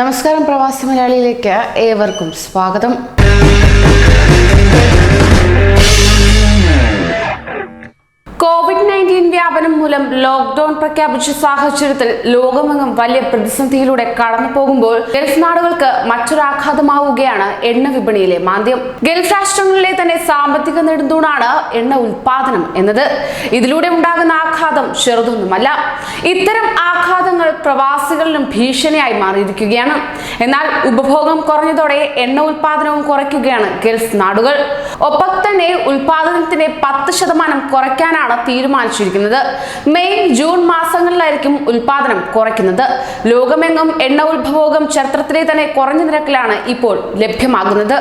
നമസ്കാരം പ്രവാസി മലയാളിയിലേക്ക് ഏവർക്കും സ്വാഗതം. കോവിഡ് നയന്റീൻ വ്യാപനം മൂലം ലോക്ക്ഡൌൺ പ്രഖ്യാപിച്ച സാഹചര്യത്തിൽ ലോകമെങ്ങും വലിയ പ്രതിസന്ധിയിലൂടെ കടന്നു പോകുമ്പോൾ ഗൾഫ് നാടുകൾക്ക് മറ്റൊരാഘാതമാവുകയാണ് എണ്ണ വിപണിയിലെ മാന്ദ്യം. ഗൾഫ് രാഷ്ട്രങ്ങളിലെ തന്നെ സാമ്പത്തിക നെടുന്തൂണാണ് എണ്ണ ഉൽപാദനം എന്നത്. ഇതിലൂടെ ഉണ്ടാകുന്ന ആഘാതം ചെറുതൊന്നുമല്ല. ഇത്തരം ആഘാതങ്ങൾ പ്രവാസികളിലും ഭീഷണിയായി മാറിയിരിക്കുകയാണ്. എന്നാൽ ഉപഭോഗം കുറഞ്ഞതോടെ എണ്ണ ഉൽപാദനവും കുറയ്ക്കുകയാണ് ഗൾഫ് നാടുകൾ. ഒപ്പം തന്നെ ഉൽപാദനത്തിന്റെ പത്ത് ശതമാനം കുറയ്ക്കാനാണ് തീരുമാനിച്ചിരിക്കുന്നത്. മെയ് ജൂൺ മാസങ്ങളിലായിരിക്കും ഉൽപാദനം കുറയ്ക്കുന്നത്. ലോകമെങ്ങും എണ്ണ ഉപഭോഗം ചരിത്രത്തിലെ തന്നെ കുറഞ്ഞ നിരക്കിലാണ് ഇപ്പോൾ ലഭ്യമാകുന്നത്.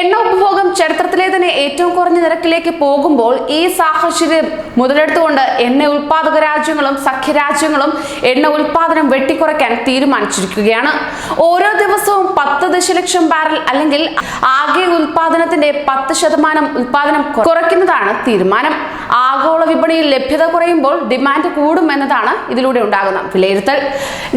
എണ്ണ ഉപഭോഗം ചരിത്രത്തിലെ തന്നെ ഏറ്റവും കുറഞ്ഞ നിരക്കിലേക്ക് പോകുമ്പോൾ ഈ സാഹചര്യം മുതലെടുത്തുകൊണ്ട് എണ്ണ ഉൽപാദക രാജ്യങ്ങളും സഖ്യരാജ്യങ്ങളും എണ്ണ ഉൽപാദനം വെട്ടിക്കുറയ്ക്കാൻ തീരുമാനിച്ചിരിക്കുകയാണ്. ഓരോ ദിവസവും പത്ത് ദശലക്ഷം ബാരൽ അല്ലെങ്കിൽ ആകെ ഉൽപാദനത്തിന്റെ പത്ത് ശതമാനം ഉൽപാദനം കുറയ്ക്കുന്നതാണ് തീരുമാനം. ആഗോള വിപണിയിൽ ലഭ്യത കുറയുമ്പോൾ ഡിമാൻഡ് കൂടും എന്നതാണ് ഇതിലൂടെ ഉണ്ടാകുന്ന വിലയിരുത്തൽ.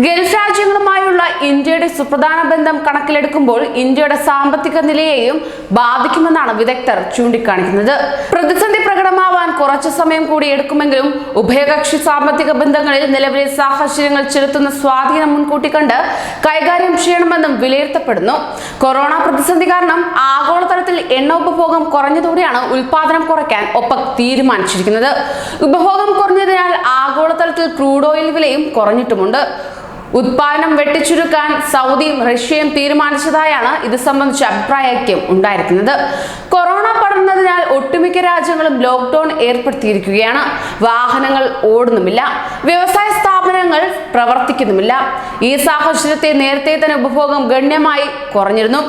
ഗൾഫ് രാജ്യങ്ങളുമായുള്ള ഇന്ത്യയുടെ സുപ്രധാന ബന്ധം കണക്കിലെടുക്കുമ്പോൾ ഇന്ത്യയുടെ സാമ്പത്തിക നിലയെയും ബാധിക്കുമെന്നാണ് വിദഗ്ധർ ചൂണ്ടിക്കാണിക്കുന്നത്. പ്രതിസന്ധി പ്രകടമാവാൻ കുറച്ചു സമയം കൂടി എടുക്കുമെങ്കിലും ഉഭയകക്ഷി സാമ്പത്തിക ബന്ധങ്ങളിൽ നിലവിലെ സാഹചര്യങ്ങൾ ചെലുത്തുന്ന സ്വാധീനം മുൻകൂട്ടി കണ്ട് കൈകാര്യം ചെയ്യണമെന്നും വിലയിരുത്തപ്പെടുന്നു. കൊറോണ പ്രതിസന്ധി കാരണം ആഗോളതലത്തിൽ എണ്ണ ഉപഭോഗം കുറഞ്ഞതോടെയാണ് ഉൽപാദനം കുറയ്ക്കാൻ ഒപ്പക് തീരുമാനിച്ചിരിക്കുന്നത്. ഉപഭോഗം കുറഞ്ഞതിനാൽ ആഗോളതലത്തിൽ ക്രൂഡ് ഓയിൽ വിലയും കുറഞ്ഞിട്ടുമുണ്ട്. ഉത്പാദനം വെട്ടിച്ചുരുക്കാൻ സൗദിയും റഷ്യയും തീരുമാനിച്ചതായാണ് ഇത് സംബന്ധിച്ച അഭിപ്രായൈക്യം ഉണ്ടായിരിക്കുന്നത്. കൊറോണ പടർന്നതിനാൽ ഒട്ടുമിക്ക രാജ്യങ്ങളും ലോക്ക്ഡൌൺ ഏർപ്പെടുത്തിയിരിക്കുകയാണ്. വാഹനങ്ങൾ ഓടുന്നുമില്ല. വ്യവസായ സ്ഥാപനങ്ങൾ പ്രവർത്തിക്കുന്നുമില്ല. ഈ സാഹചര്യത്തെ നേരത്തെ തന്നെ ഉപഭോഗം ഗണ്യമായി കുറഞ്ഞിരുന്നു.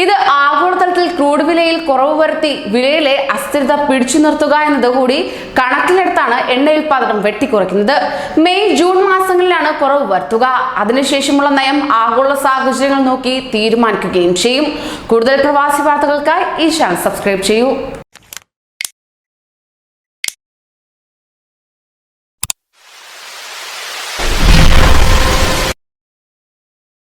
ഇത് ആഗോളതലത്തിൽ ക്രൂഡ് വിലയിൽ കുറവ് വരുത്തി വിലയിലെ അസ്ഥിരത പിടിച്ചു നിർത്തുക എന്നത് കൂടി കണക്കിലെടുത്താണ് എണ്ണ ഉൽപാദനം വെട്ടിക്കുറയ്ക്കുന്നത്. മെയ് ജൂൺ മാസങ്ങളിലാണ് കുറവ് വരുത്തുക. അതിനുശേഷമുള്ള നയം ആഗോള സാഹചര്യങ്ങൾ നോക്കി തീരുമാനിക്കുകയും ചെയ്യും. കൂടുതൽ പ്രവാസി വാർത്തകൾക്കായി ഈ ചാനൽ സബ്സ്ക്രൈബ് ചെയ്യൂ.